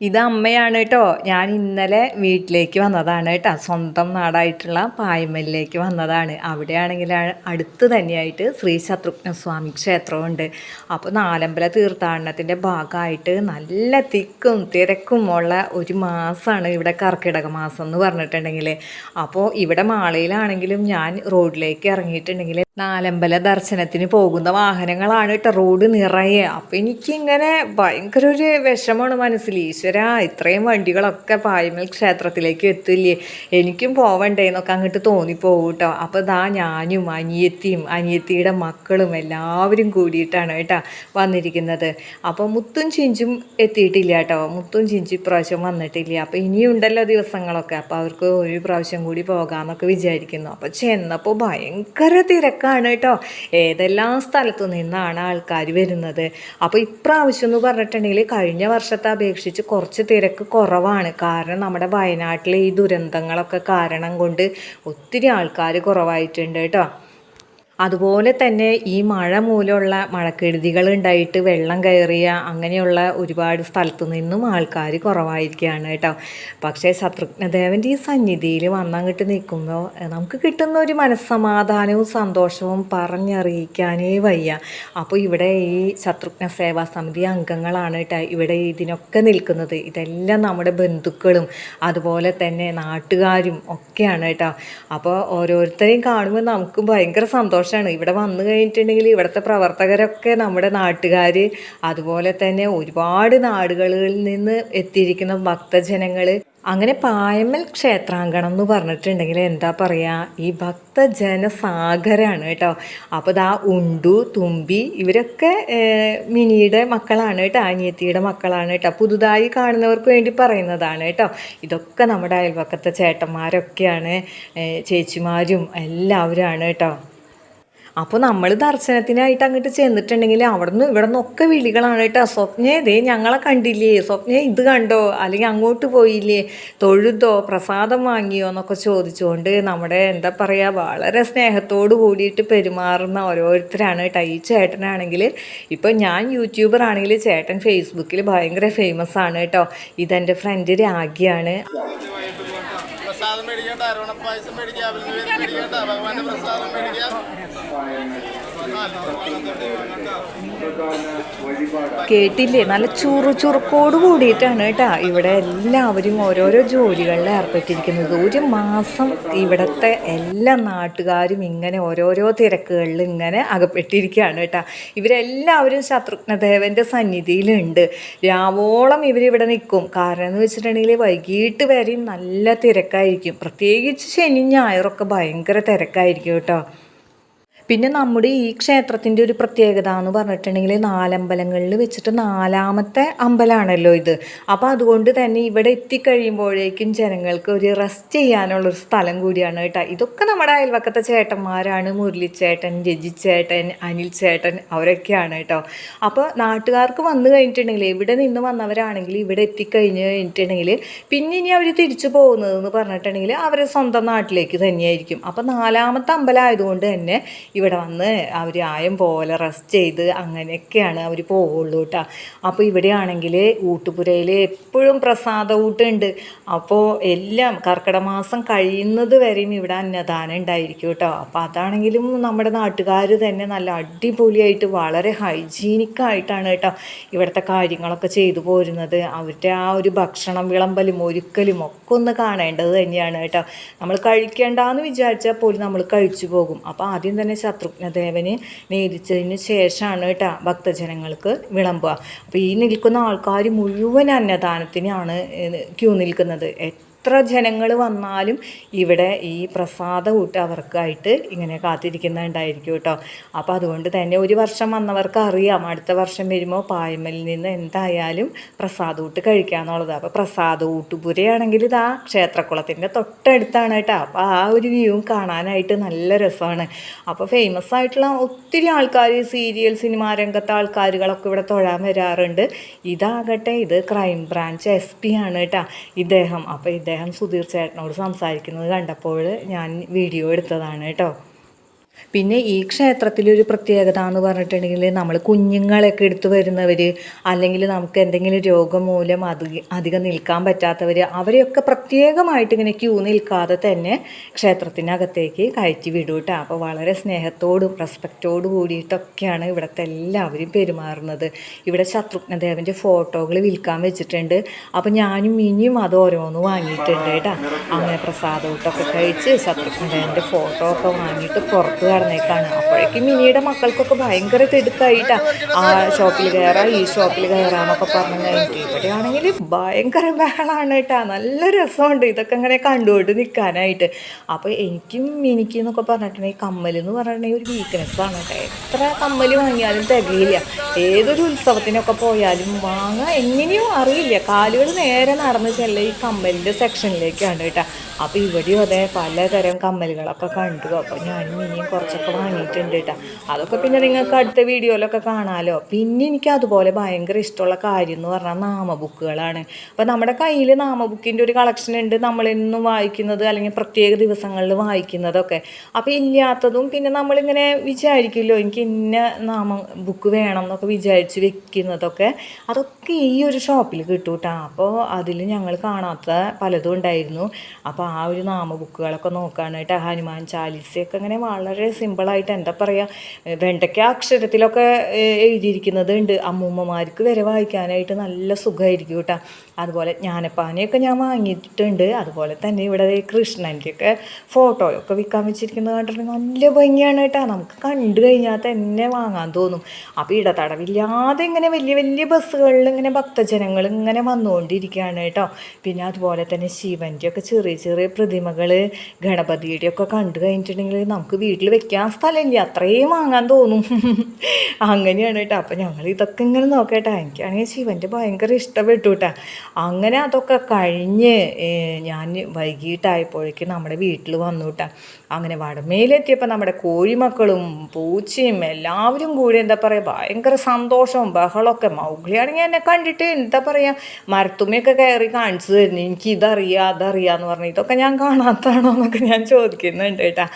ഇത് അമ്മയാണ് കേട്ടോ. ഞാൻ ഇന്നലെ വീട്ടിലേക്ക് വന്നതാണ് കേട്ടോ. സ്വന്തം നാടായിട്ടുള്ള പായ്മലിലേക്ക് വന്നതാണ്. അവിടെയാണെങ്കിൽ അടുത്ത് തന്നെയായിട്ട് ശ്രീ ശത്രുഘ്ന സ്വാമി ക്ഷേത്രമുണ്ട്. അപ്പോൾ നാലമ്പല തീർത്ഥാടനത്തിന്റെ ഭാഗമായിട്ട് നല്ല തിക്കും തിരക്കും ഉള്ള ഒരു മാസമാണ് ഇവിടെ കർക്കിടക മാസം എന്ന് പറഞ്ഞിട്ടുണ്ടെങ്കിൽ. അപ്പോൾ ഇവിടെ മാളയിലാണെങ്കിലും ഞാൻ റോഡിലേക്ക് ഇറങ്ങിയിട്ടുണ്ടെങ്കിൽ നാലമ്പല ദർശനത്തിന് പോകുന്ന വാഹനങ്ങളാണ് കേട്ടോ. റോഡ് നിറയെ. അപ്പം എനിക്കിങ്ങനെ ഭയങ്കര ഒരു വിഷമമാണ് മനസ്സിൽ. ഈശ്വര ഇത്രയും വണ്ടികളൊക്കെ പായ്മൽ ക്ഷേത്രത്തിലേക്ക് എത്തില്ലേ? എനിക്കും പോവണ്ടേ എന്നൊക്കെ അങ്ങോട്ട് തോന്നിപ്പോകും കേട്ടോ. അപ്പോൾ ദാ ഞാനും അനിയത്തിയും അനിയത്തിയുടെ മക്കളും എല്ലാവരും കൂടിയിട്ടാണ് കേട്ടോ വന്നിരിക്കുന്നത്. അപ്പോൾ മുത്തും ചിഞ്ചും എത്തിയിട്ടില്ല കേട്ടോ. മുത്തും ചിഞ്ചും ഇപ്രാവശ്യം വന്നിട്ടില്ല. അപ്പോൾ ഇനിയുണ്ടല്ലോ ദിവസങ്ങളൊക്കെ. അപ്പോൾ അവർക്ക് ഒരു പ്രാവശ്യം കൂടി പോകാമെന്നൊക്കെ വിചാരിക്കുന്നു. അപ്പോൾ ചെന്നപ്പോൾ ഭയങ്കര തിരക്കാണ് കേട്ടോ. ഏതെല്ലാം സ്ഥലത്തു നിന്നാണ് ആൾക്കാർ വരുന്നത്. അപ്പോൾ ഇപ്രാവശ്യം എന്ന് പറഞ്ഞിട്ടുണ്ടെങ്കിൽ കഴിഞ്ഞ വർഷത്തെ അപേക്ഷിച്ച് കുറച്ച് തിരക്ക് കുറവാണ്. കാരണം നമ്മുടെ വയനാട്ടിലെ ഈ ദുരന്തങ്ങളൊക്കെ കാരണം കൊണ്ട് ഒത്തിരി ആൾക്കാർ കുറവായിട്ടുണ്ട് കേട്ടോ. അതുപോലെ തന്നെ ഈ മഴ മൂലമുള്ള മഴക്കെടുതികൾ ഉണ്ടായിട്ട് വെള്ളം കയറിയ അങ്ങനെയുള്ള ഒരുപാട് സ്ഥലത്തു നിന്നും ആൾക്കാർ കുറവായിരിക്കുകയാണ് കേട്ടോ. പക്ഷേ ശത്രുഘ്നദേവന്റെ ഈ സന്നിധിയിൽ വന്നങ്ങോട്ട് നിൽക്കുമ്പോൾ നമുക്ക് കിട്ടുന്ന ഒരു മനസ്സമാധാനവും സന്തോഷവും പറഞ്ഞറിയിക്കാനേ വയ്യ. അപ്പോൾ ഇവിടെ ഈ ശത്രുഘ്ന സേവാ സമിതി അംഗങ്ങളാണ് കേട്ടോ ഇവിടെ ഇതിനൊക്കെ നിൽക്കുന്നത്. ഇതെല്ലാം നമ്മുടെ ബന്ധുക്കളും അതുപോലെ തന്നെ നാട്ടുകാരും ഒക്കെയാണ് കേട്ടോ. അപ്പോൾ ഓരോരുത്തരെയും കാണുമ്പോൾ നമുക്ക് ഭയങ്കര സന്തോഷം സന്തോഷമാണ് ഇവിടെ വന്നു കഴിഞ്ഞിട്ടുണ്ടെങ്കിൽ ഇവിടുത്തെ പ്രവർത്തകരൊക്കെ നമ്മുടെ നാട്ടുകാർ അതുപോലെ തന്നെ ഒരുപാട് നാടുകളിൽ നിന്ന് എത്തിയിരിക്കുന്ന ഭക്തജനങ്ങൾ അങ്ങനെ പായമൽ ക്ഷേത്രാങ്കണം എന്ന് പറഞ്ഞിട്ടുണ്ടെങ്കിൽ എന്താ പറയുക ഈ ഭക്തജന ഭക്തജനസാഗരാണ് കേട്ടോ. അപ്പോൾ ഇതാ ഉണ്ടു തുമ്പി ഇവരൊക്കെ മിനിയുടെ മക്കളാണ് കേട്ടോ അനിയത്തിയുടെ മക്കളാണ് കേട്ടോ. പുതുതായി കാണുന്നവർക്ക് വേണ്ടി പറയുന്നതാണ് കേട്ടോ. ഇതൊക്കെ നമ്മുടെ അയൽവക്കത്തെ ചേട്ടന്മാരൊക്കെയാണ് ചേച്ചിമാരും എല്ലാവരുമാണ് കേട്ടോ. അപ്പോൾ നമ്മൾ ദർശനത്തിനായിട്ട് അങ്ങോട്ട് ചെന്നിട്ടുണ്ടെങ്കിൽ അവിടെ നിന്ന് ഇവിടെ നിന്നൊക്കെ വിളികളാണ് കേട്ടോ. സ്വപ്നേ ദേ ഞങ്ങളെ കണ്ടില്ലേ? സ്വപ്നേ ഇത് കണ്ടോ? അല്ലെങ്കിൽ അങ്ങോട്ട് പോയില്ലേ? തൊഴുതോ? പ്രസാദം വാങ്ങിയോ? എന്നൊക്കെ ചോദിച്ചുകൊണ്ട് നമ്മുടെ എന്താ പറയുക വളരെ സ്നേഹത്തോട് കൂടിയിട്ട് പെരുമാറുന്ന ഓരോരുത്തരാണ് കേട്ടോ. ഈ ചേട്ടനാണെങ്കിൽ ഇപ്പോൾ ഞാൻ യൂട്യൂബർ ആണെങ്കിൽ ചേട്ടൻ ഫേസ്ബുക്കിൽ ഭയങ്കര ഫേമസ് ആണ് കേട്ടോ. ഇതെന്റെ ഫ്രണ്ട് രാഗിയാണ്. പ്രസാദം മേടിക്കേണ്ട അരവണ പായസം മേടിക്കുക അവിൽ മേടിക്കേണ്ട ഭഗവാന്റെ പ്രസാദം മേടിക്കുക കേട്ടില്ലേ? നല്ല ചുറു ചുറുക്കോട് കൂടിയിട്ടാണ് കേട്ടോ. ഇവിടെ എല്ലാവരും ഓരോരോ ജോലികളിൽ ഏർപ്പെട്ടിരിക്കുന്നത്. ഒരു മാസം ഇവിടുത്തെ എല്ലാ നാട്ടുകാരും ഇങ്ങനെ ഓരോരോ തിരക്കുകളിൽ ഇങ്ങനെ അകപ്പെട്ടിരിക്കുകയാണ് കേട്ടോ. ഇവരെല്ലാവരും ശത്രുഘ്നദേവന്റെ സന്നിധിയിലുണ്ട്. രാവോളം ഇവരിവിടെ നിൽക്കും. കാരണം എന്ന് വെച്ചിട്ടുണ്ടെങ്കിൽ വൈകിട്ട് വരെയും നല്ല തിരക്കായിരിക്കും. പ്രത്യേകിച്ച് ശനി ഞായറൊക്കെ ഭയങ്കര തിരക്കായിരിക്കും കേട്ടോ. പിന്നെ നമ്മുടെ ഈ ക്ഷേത്രത്തിന്റെ ഒരു പ്രത്യേകത എന്ന് പറഞ്ഞിട്ടുണ്ടെങ്കിൽ നാലമ്പലങ്ങളിൽ വെച്ചിട്ട് നാലാമത്തെ അമ്പലമാണല്ലോ ഇത്. അപ്പോൾ അതുകൊണ്ട് തന്നെ ഇവിടെ എത്തിക്കഴിയുമ്പോഴേക്കും ജനങ്ങൾക്ക് ഒരു റെസ്റ്റ് ചെയ്യാനുള്ളൊരു സ്ഥലം കൂടിയാണ് കേട്ടോ. ഇതൊക്കെ നമ്മുടെ അയൽവക്കത്തെ ചേട്ടന്മാരാണ് മുരളിച്ചേട്ടൻ രജിച്ചേട്ടൻ അനിൽ ചേട്ടൻ അവരൊക്കെയാണ് കേട്ടോ. അപ്പോൾ നാട്ടുകാർക്ക് വന്നു കഴിഞ്ഞിട്ടുണ്ടെങ്കിൽ ഇവിടെ നിന്ന് വന്നവരാണെങ്കിൽ ഇവിടെ എത്തിക്കഴിഞ്ഞ് കഴിഞ്ഞിട്ടുണ്ടെങ്കിൽ പിന്നെ ഇനി അവർ തിരിച്ചു പോകുന്നതെന്ന് പറഞ്ഞിട്ടുണ്ടെങ്കിൽ അവരെ സ്വന്തം നാട്ടിലേക്ക് തന്നെയായിരിക്കും. അപ്പോൾ നാലാമത്തെ അമ്പലമായതുകൊണ്ട് തന്നെ ഇവിടെ വന്ന് അവർ ആയം പോലെ റെസ്റ്റ് ചെയ്ത് അങ്ങനെയൊക്കെയാണ് അവർ പോവുള്ളൂ കേട്ടോ അപ്പോൾ ഇവിടെയാണെങ്കിൽ ഊട്ടുപുരയിൽ എപ്പോഴും പ്രസാദ ഊട്ടുണ്ട് അപ്പോൾ എല്ലാം കർക്കിടക മാസം കഴിയുന്നത് വരെയും ഇവിടെ അന്നദാനം ഉണ്ടായിരിക്കും കേട്ടോ അപ്പോൾ അതാണെങ്കിലും നമ്മുടെ നാട്ടുകാർ തന്നെ നല്ല അടിപൊളിയായിട്ട് വളരെ ഹൈജീനിക്കായിട്ടാണ് കേട്ടോ ഇവിടുത്തെ കാര്യങ്ങളൊക്കെ ചെയ്തു പോരുന്നത്. അവരുടെ ആ ഒരു ഭക്ഷണം വിളമ്പലും ഒരുക്കലും ഒക്കെ ഒന്ന് കാണേണ്ടത് തന്നെയാണ് കേട്ടോ നമ്മൾ കഴിക്കേണ്ടെന്ന് വിചാരിച്ചാൽ പോലും നമ്മൾ കഴിച്ചു പോകും. അപ്പോൾ ആദ്യം തന്നെ ശത്രുഘ്നദേവന് നേരിച്ചതിന് ശേഷമാണ് കേട്ടോ ഭക്തജനങ്ങൾക്ക് വിളമ്പുക. അപ്പോൾ ഈ നിൽക്കുന്ന ആൾക്കാർ മുഴുവൻ അന്നദാനത്തിനാണ് ക്യൂ നിൽക്കുന്നത്. എത്ര ജനങ്ങൾ വന്നാലും ഇവിടെ ഈ പ്രസാദ കൂട്ട് അവർക്കായിട്ട് ഇങ്ങനെ കാത്തിരിക്കുന്നുണ്ടായിരിക്കും കേട്ടോ. അപ്പോൾ അതുകൊണ്ട് തന്നെ ഒരു വർഷം വന്നവർക്ക് അറിയാം അടുത്ത വർഷം വരുമ്പോൾ പായ്മലിൽ നിന്ന് എന്തായാലും പ്രസാദ ഊട്ട് കഴിക്കാന്നുള്ളത്. അപ്പോൾ പ്രസാദ ഊട്ടുപുരയാണെങ്കിൽ ഇതാ ക്ഷേത്രക്കുളത്തിന്റെ തൊട്ടടുത്താണ് കേട്ടോ. അപ്പോൾ ആ ഒരു വ്യൂവും കാണാനായിട്ട് നല്ല രസമാണ്. അപ്പോൾ ഫേമസ് ആയിട്ടുള്ള ഒത്തിരി ആൾക്കാർ സീരിയൽ സിനിമാ രംഗത്തെ ആൾക്കാരുകളൊക്കെ ഇവിടെ തൊഴാൻ വരാറുണ്ട്. ഇതാകട്ടെ ഇത് ക്രൈം ബ്രാഞ്ച് എസ് പി ആണ് കേട്ടോ. ഇദ്ദേഹം അപ്പോൾ ഇദ്ദേഹം സുധീർ ചേട്ടനോട് സംസാരിക്കുന്നത് കണ്ടപ്പോൾ ഞാൻ വീഡിയോ എടുത്തതാണ് കേട്ടോ. പിന്നെ ഈ ക്ഷേത്രത്തിലൊരു പ്രത്യേകത എന്ന് പറഞ്ഞിട്ടുണ്ടെങ്കിൽ നമ്മൾ കുഞ്ഞുങ്ങളൊക്കെ എടുത്തു വരുന്നവർ അല്ലെങ്കിൽ നമുക്ക് എന്തെങ്കിലും രോഗം മൂലം അത് അധികം നിൽക്കാൻ പറ്റാത്തവർ അവരെയൊക്കെ പ്രത്യേകമായിട്ട് ഇങ്ങനെ ക്യൂ നിൽക്കാതെ തന്നെ ക്ഷേത്രത്തിനകത്തേക്ക് കയറ്റി വിടും കേട്ടോ. അപ്പോൾ വളരെ സ്നേഹത്തോടും റെസ്പെക്റ്റോടും കൂടിയിട്ടൊക്കെയാണ് ഇവിടുത്തെ എല്ലാവരും പെരുമാറുന്നത്. ഇവിടെ ശത്രുഘ്നദേവന്റെ ഫോട്ടോകൾ വിൽക്കാൻ വെച്ചിട്ടുണ്ട്. അപ്പോൾ ഞാനും മിനിയും അത് ഓരോന്ന് വാങ്ങിയിട്ടുണ്ട് കേട്ടോ. അങ്ങനെ പ്രസാദമൂട്ടൊക്കെ കഴിച്ച് ശത്രുഘ്നദേവന്റെ ഫോട്ടോ ഒക്കെ വാങ്ങിയിട്ട് പുറത്ത് കടന്നേക്കാണ് അപ്പോഴേക്കും മിനിയുടെ മക്കൾക്കൊക്കെ ഭയങ്കര തിടുക്കായിട്ടാ. ആ ഷോപ്പിൽ കയറാം ഈ ഷോപ്പിൽ കയറാന്നൊക്കെ പറഞ്ഞു കഴിഞ്ഞിട്ട് ഇവിടെയാണെങ്കിൽ ഭയങ്കര ബഹളമാണ് കേട്ടാ. നല്ല രസമുണ്ട്. ഇതൊക്കെ ഇങ്ങനെ കണ്ടുകൊണ്ട് നിൽക്കാനായിട്ട്. അപ്പോൾ എനിക്കും മിനിക്കും എന്നൊക്കെ പറഞ്ഞിട്ടുണ്ടെങ്കിൽ കമ്മൽ എന്ന് പറഞ്ഞിട്ടുണ്ടെങ്കിൽ ഒരു വീക്ക്നെസ് ആണ് കേട്ടോ. എത്ര കമ്മൽ വാങ്ങിയാലും തികയില്ല. ഏതൊരു ഉത്സവത്തിനൊക്കെ പോയാലും വാങ്ങാൻ എങ്ങനെയോ അറിയില്ല. കാലുകൾ നേരെ നടന്ന് ചെല്ല ഈ കമ്മലിന്റെ സെക്ഷനിലേക്കാണ് കേട്ടോ. അപ്പോൾ ഇവിടെയും അതേ പലതരം കമ്മലുകളൊക്കെ കണ്ടു. അപ്പോൾ ഞാൻ ഇനിയും കുറച്ചൊക്കെ വാങ്ങിയിട്ടുണ്ട് കേട്ടോ അതൊക്കെ പിന്നെ നിങ്ങൾക്ക് അടുത്ത വീഡിയോയിലൊക്കെ കാണാമല്ലോ പിന്നെ എനിക്ക് അതുപോലെ ഭയങ്കര ഇഷ്ടമുള്ള കാര്യം എന്ന് പറഞ്ഞാൽ നാമബുക്കുകളാണ് അപ്പോൾ നമ്മുടെ കയ്യിൽ നാമബുക്കിന്റെ ഒരു കളക്ഷൻ ഉണ്ട്. നമ്മളിന്നും വായിക്കുന്നത് അല്ലെങ്കിൽ പ്രത്യേക ദിവസങ്ങളിൽ വായിക്കുന്നതൊക്കെ. അപ്പോൾ ഇല്ലാത്തതും പിന്നെ നമ്മളിങ്ങനെ വിചാരിക്കുമല്ലോ എനിക്ക് ഇന്ന നാമ ബുക്ക് വേണം എന്നൊക്കെ വിചാരിച്ച് വെക്കുന്നതൊക്കെ അതൊക്കെ ഈ ഒരു ഷോപ്പിൽ കിട്ടും കേട്ടോ അപ്പോൾ അതിൽ ഞങ്ങൾ കാണാത്ത പലതും ഉണ്ടായിരുന്നു. അപ്പോൾ ആ ഒരു നാമ ബുക്കുകളൊക്കെ നോക്കാനായിട്ട് ഹനുമാൻ ചാലിസയൊക്കെ അങ്ങനെ വളരെ സിമ്പിളായിട്ട് എന്താ പറയുക വെണ്ടയ്ക്ക അക്ഷരത്തിലൊക്കെ എഴുതിയിരിക്കുന്നത് ഉണ്ട് അമ്മൂമ്മമാർക്ക് വരെ വായിക്കാനായിട്ട് നല്ല സുഖമായിരിക്കും കേട്ടോ. അതുപോലെ ജ്ഞാനപ്പാനയൊക്കെ ഞാൻ വാങ്ങിയിട്ടുണ്ട്. അതുപോലെ തന്നെ ഇവിടെ കൃഷ്ണന്റെയൊക്കെ ഫോട്ടോയൊക്കെ വിൽക്കാൻ വെച്ചിരിക്കുന്നത് കണ്ടിട്ടുണ്ടെങ്കിൽ നല്ല ഭംഗിയാണ് കേട്ടോ. നമുക്ക് കണ്ടു കഴിഞ്ഞാൽ തന്നെ വാങ്ങാൻ തോന്നും. അപ്പോൾ ഇടതടവില്ലാതെ ഇങ്ങനെ വലിയ വലിയ ബസ്സുകളിൽ ഇങ്ങനെ ഭക്തജനങ്ങൾ ഇങ്ങനെ വന്നുകൊണ്ടിരിക്കുകയാണ് കേട്ടോ. പിന്നെ അതുപോലെ തന്നെ ശിവന്റെയൊക്കെ ചെറിയ ചെറിയ പ്രതിമകൾ ഗണപതിയുടെയൊക്കെ കണ്ടു കഴിഞ്ഞിട്ടുണ്ടെങ്കിൽ നമുക്ക് വീട്ടിൽ വെക്കാൻ സ്ഥലമില്ല. അത്രയും വാങ്ങാൻ തോന്നും. അങ്ങനെയാണ് കേട്ടോ. അപ്പം ഞങ്ങൾ ഇതൊക്കെ ഇങ്ങനെ നോക്കട്ടെ. എനിക്കാണെങ്കിൽ ശിവന്റെ ഭയങ്കര ഇഷ്ടപ്പെട്ടു കേട്ടോ. അങ്ങനെ അതൊക്കെ കഴിഞ്ഞ് ഞാൻ വൈകിട്ടായപ്പോഴേക്കും നമ്മുടെ വീട്ടിൽ വന്നു കേട്ടോ. അങ്ങനെ വടമേലെത്തിയപ്പോൾ നമ്മുടെ കോഴിമക്കളും പൂച്ചയും എല്ലാവരും കൂടി എന്താ പറയുക ഭയങ്കര സന്തോഷവും ബഹളമൊക്കെ. മൗഗ്ലിയാണെങ്കിൽ എന്നെ കണ്ടിട്ട് എന്താ പറയുക മരത്തുമ്മയൊക്കെ കയറി കാണിച്ചു തരുന്നു. എനിക്ക് ഇതറിയാം അതറിയാന്ന് പറഞ്ഞു. ഇതൊക്കെ ഞാൻ കാണാത്തതാണോ എന്നൊക്കെ ഞാൻ ചോദിക്കുന്നുണ്ട് കേട്ടാ.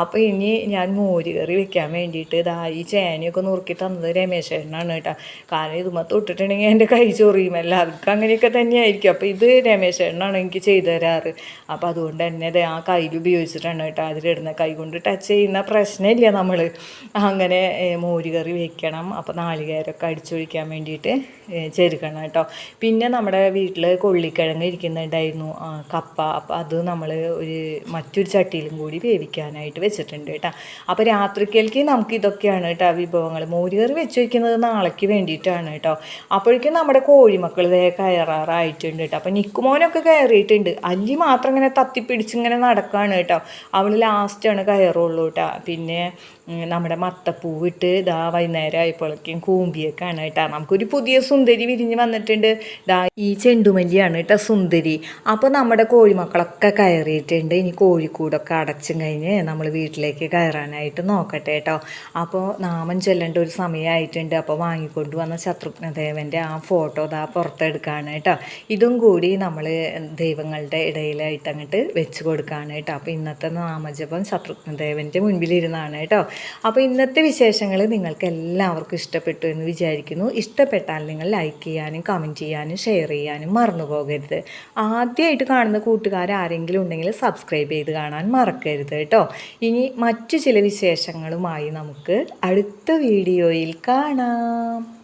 അപ്പോൾ ഇനി ഞാൻ മോര് കറി വെക്കാൻ വേണ്ടിയിട്ട് ഇതാ ഈ ചേനയൊക്കെ നുറുക്കി തന്നത് രമേശേട്ടനാണ് കേട്ടോ. കാരണം ഇതുമ്മ തൊട്ടിട്ടുണ്ടെങ്കിൽ എന്റെ കൈ ചൊറിയും. എല്ലാവർക്കും അങ്ങനെയൊക്കെ തന്നെയായിരിക്കും. അപ്പോൾ ഇത് രമേശേട്ടനാണ് എനിക്ക് ചെയ്തു തരാറ്. അപ്പോൾ അതുകൊണ്ട് തന്നെ ആ കയ്യിൽ ഉപയോഗിച്ചിട്ടാണ് കേട്ടോ. അതിലിടുന്ന കൈ കൊണ്ട് ടച്ച് ചെയ്യുന്ന പ്രശ്നമില്ല നമ്മൾ അങ്ങനെ മോര് കറി വെക്കണം. അപ്പോൾ നാളികേരമൊക്കെ അടിച്ചൊഴിക്കാൻ വേണ്ടിയിട്ട് ചെരുക്കണം കേട്ടോ. പിന്നെ നമ്മുടെ വീട്ടിൽ കൊള്ളിക്കിഴങ്ങ് ഇരിക്കുന്നുണ്ടായിരുന്നു. കപ്പ. അപ്പോൾ അത് നമ്മൾ ഒരു മറ്റൊരു ചട്ടിയിലും കൂടി വേവിക്കാനായിട്ട് വെച്ചിട്ടുണ്ട് കേട്ടോ. അപ്പോൾ രാത്രിക്കേലേക്ക് നമുക്ക് ഇതൊക്കെയാണ് കേട്ടോ വിഭവങ്ങൾ മോര് കറി വെച്ച് വയ്ക്കുന്നത് നാളേക്ക് വേണ്ടിയിട്ടാണ് കേട്ടോ. അപ്പോഴേക്കും നമ്മുടെ കോഴിമക്കൾ ദേ കയറാറായിട്ടുണ്ട് കേട്ടോ. അപ്പോൾ നിക്കുമോനൊക്കെ കയറിയിട്ടുണ്ട്. അല്ലി മാത്രം ഇങ്ങനെ തത്തിപ്പിടിച്ച് ഇങ്ങനെ നടക്കുകയാണ് കേട്ടോ. അവൾ ലാസ്റ്റാണ് കയറുള്ളൂ കേട്ടോ പിന്നെ നമ്മുടെ മത്തപ്പൂവിട്ട് ഇതാ വൈകുന്നേരം ആയപ്പോഴേക്കും കൂമ്പിയൊക്കെയാണ് കേട്ടോ നമുക്കൊരു പുതിയ സുന്ദരി വിരിഞ്ഞ് വന്നിട്ടുണ്ട്. ഇതാ ഈ ചെണ്ടുമല്ലിയാണ് കേട്ടോ സുന്ദരി. അപ്പോൾ നമ്മുടെ കോഴിമക്കളൊക്കെ കയറിയിട്ടുണ്ട്. ഇനി കോഴിക്കൂടൊക്കെ അടച്ചും കഴിഞ്ഞ് നമ്മൾ വീട്ടിലേക്ക് കയറാനായിട്ട് നോക്കട്ടെ കേട്ടോ അപ്പോൾ നാമം ചൊല്ലേണ്ട ഒരു സമയമായിട്ടുണ്ട് അപ്പോൾ വാങ്ങിക്കൊണ്ട് വന്ന ശത്രുഘ്നദേവന്റെ ആ ഫോട്ടോ ഇതാ പുറത്തെടുക്കുകയാണ് കേട്ടോ ഇതും കൂടി നമ്മൾ ദൈവങ്ങളുടെ ഇടയിലായിട്ട് അങ്ങോട്ട് വെച്ച് കൊടുക്കുകയാണ് കേട്ടോ അപ്പോൾ ഇന്നത്തെ നാമജപം ശത്രുഘ്നദേവന്റെ മുൻപിലിരുന്നാണ് കേട്ടോ അപ്പോൾ ഇന്നത്തെ വിശേഷങ്ങൾ നിങ്ങൾക്ക് എല്ലാവർക്കും ഇഷ്ടപ്പെട്ടു എന്ന് വിചാരിക്കുന്നു. ഇഷ്ടപ്പെട്ടാൽ നിങ്ങൾ ലൈക്ക് ചെയ്യാനും കമന്റ് ചെയ്യാനും ഷെയർ ചെയ്യാനും മറന്നു പോകരുത്. ആദ്യമായിട്ട് കാണുന്ന കൂട്ടുകാർ ആരെങ്കിലും ഉണ്ടെങ്കിൽ സബ്സ്ക്രൈബ് ചെയ്ത് കാണാൻ മറക്കരുത് കേട്ടോ. ഇനി മറ്റു ചില വിശേഷങ്ങളുമായി നമുക്ക് അടുത്ത വീഡിയോയിൽ കാണാം.